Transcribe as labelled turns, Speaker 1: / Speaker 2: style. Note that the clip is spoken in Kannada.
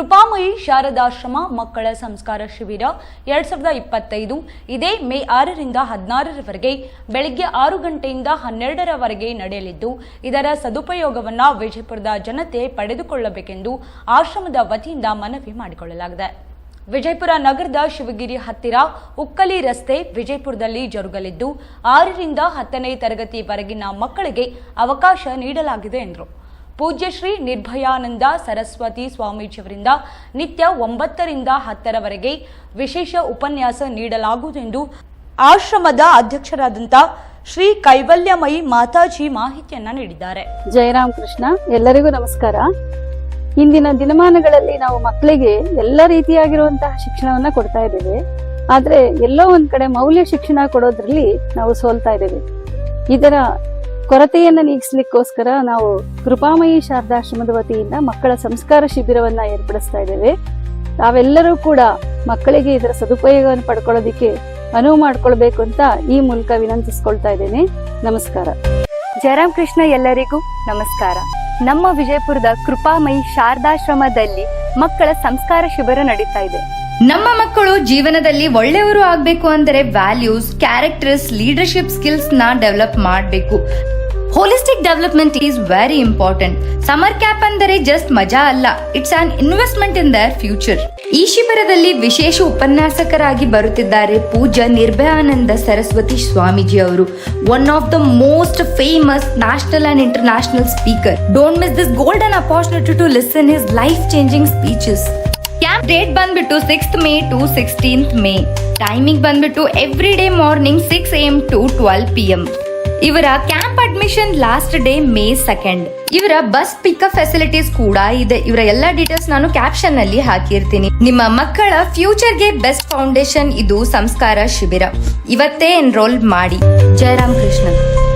Speaker 1: ಕೃಪಾಮಯಿ ಶಾರದಾಶ್ರಮ ಮಕ್ಕಳ ಸಂಸ್ಕಾರ ಶಿಬಿರ ಎರಡ್ ಸಾವಿರದ ಇಪ್ಪತ್ತೈದು. ಇದೇ ಮೇ ಆರರಿಂದ ಹದಿನಾರರವರೆಗೆ ಬೆಳಗ್ಗೆ ಆರು ಗಂಟೆಯಿಂದ ಹನ್ನೆರಡರವರೆಗೆ ನಡೆಯಲಿದ್ದು, ಇದರ ಸದುಪಯೋಗವನ್ನು ವಿಜಯಪುರದ ಜನತೆ ಪಡೆದುಕೊಳ್ಳಬೇಕೆಂದು ಆಶ್ರಮದ ವತಿಯಿಂದ ಮನವಿ ಮಾಡಿಕೊಳ್ಳಲಾಗಿದೆ. ವಿಜಯಪುರ ನಗರದ ಶಿವಗಿರಿ ಹತ್ತಿರ ಉಕ್ಕಲಿ ರಸ್ತೆ ವಿಜಯಪುರದಲ್ಲಿ ಜರುಗಲಿದ್ದು, ಆರರಿಂದ ಹತ್ತನೇ ತರಗತಿವರೆಗಿನ ಮಕ್ಕಳಿಗೆ ಅವಕಾಶ ನೀಡಲಾಗಿದೆ ಎಂದರು. ಪೂಜ್ಯ ಶ್ರೀ ನಿರ್ಭಯಾನಂದ ಸರಸ್ವತಿ ಸ್ವಾಮೀಜಿಯವರಿಂದ ನಿತ್ಯ ಒಂಬತ್ತರಿಂದ ಹತ್ತರವರೆಗೆ ವಿಶೇಷ ಉಪನ್ಯಾಸ ನೀಡಲಾಗುವುದೆಂದು ಆಶ್ರಮದ ಅಧ್ಯಕ್ಷರಾದಂಥ ಶ್ರೀ ಕೈವಲ್ಯಮಯಿ ಮಾತಾಜಿ ಮಾಹಿತಿಯನ್ನ ನೀಡಿದ್ದಾರೆ.
Speaker 2: ಜಯರಾಮ್ ಕೃಷ್ಣ. ಎಲ್ಲರಿಗೂ ನಮಸ್ಕಾರ. ಇಂದಿನ ದಿನಮಾನಗಳಲ್ಲಿ ನಾವು ಮಕ್ಕಳಿಗೆ ಎಲ್ಲ ರೀತಿಯಾಗಿರುವಂತಹ ಶಿಕ್ಷಣವನ್ನ ಕೊಡ್ತಾ ಇದ್ದೇವೆ. ಆದ್ರೆ ಎಲ್ಲೋ ಒಂದ್ ಕಡೆ ಮೌಲ್ಯ ಶಿಕ್ಷಣ ಕೊಡೋದ್ರಲ್ಲಿ ನಾವು ಸೋಲ್ತಾ ಇದ್ದೇವೆ. ಇದರ ಕೊರತೆಯನ್ನ ನೀಗಿಸ್ಲಿಕ್ಕೋಸ್ಕರ ನಾವು ಕೃಪಾಮಯಿ ಶಾರದಾಶ್ರಮದ ವತಿಯಿಂದ ಮಕ್ಕಳ ಸಂಸ್ಕಾರ ಶಿಬಿರವನ್ನ ಏರ್ಪಡಿಸ್ತಾ ಇದ್ದೇವೆ. ತಾವೆಲ್ಲರೂ ಕೂಡ ಮಕ್ಕಳಿಗೆ ಇದರ ಸದುಪಯೋಗವನ್ನು ಪಡ್ಕೊಳ್ಳೋದಿಕ್ಕೆ ಅನುವು ಮಾಡ್ಕೊಳ್ಬೇಕು ಅಂತ ಈ ಮೂಲಕ ವಿನಂತಿಸ್ಕೊಳ್ತಾ ಇದ್ದೇನೆ. ನಮಸ್ಕಾರ.
Speaker 3: ಜಯರಾಮ್ ಕೃಷ್ಣ ಎಲ್ಲರಿಗೂ ನಮಸ್ಕಾರ. ನಮ್ಮ ವಿಜಯಪುರದ ಕೃಪಾಮಯಿ ಶಾರದಾಶ್ರಮದಲ್ಲಿ ಮಕ್ಕಳ ಸಂಸ್ಕಾರ ಶಿಬಿರ ನಡೀತಾ ಇದೆ.
Speaker 4: ನಮ್ಮ ಮಕ್ಕಳು ಜೀವನದಲ್ಲಿ ಒಳ್ಳೆಯವರು ಆಗ್ಬೇಕು ಅಂದರೆ ವ್ಯಾಲ್ಯೂಸ್ ಕ್ಯಾರೆಕ್ಟರ್ಸ್ ಲೀಡರ್ಶಿಪ್ ಸ್ಕಿಲ್ಸ್ನ ಡೆವಲಪ್ ಮಾಡಬೇಕು. Holistic development is very important summer camp ಅಂದರೆ ಜಸ್ಟ್ ಮಜಾ ಅಲ್ಲ. It's an investment in their future ಈ ಶಿಬಿರದಲ್ಲಿ ವಿಶೇಷ ಉಪನ್ಯಾಸಕರಾಗಿ ಬರುತ್ತಿದ್ದಾರೆ ಪೂಜ್ಯ ನಿರ್ಭಯಾನಂದ ಸರಸ್ವತಿ ಸ್ವಾಮೀಜಿ ಅವರು one of the most famous national and international speaker don't miss this golden opportunity to listen his life changing speeches camp date ಬಂದ್ಬಿಟ್ಟು sixth May to sixteenth May timing ಬಂದ್ಬಿಟ್ಟು every day morning six A M to twelve P M ಇವರ camp admission last day May second. ಇವರ ಬಸ್ ಪಿಕಪ್ ಫೆಸಿಲಿಟೀಸ್ ಕೂಡ ಇದೆ. ಇವರ ಎಲ್ಲಾ ಡೀಟೇಲ್ಸ್ ನಾನು ಕ್ಯಾಪ್ಷನ್ನಲ್ಲಿ ಹಾಕಿರ್ತೀನಿ. ನಿಮ್ಮ ಮಕ್ಕಳ ಫ್ಯೂಚರ್ಗೆ ಬೆಸ್ಟ್ ಫೌಂಡೇಶನ್ ಇದು ಸಂಸ್ಕಾರ ಶಿಬಿರ. ಇವತ್ತೇ ಎನ್ರೋಲ್ ಮಾಡಿ. ಜಯರಾಮ್ ಕೃಷ್ಣನ್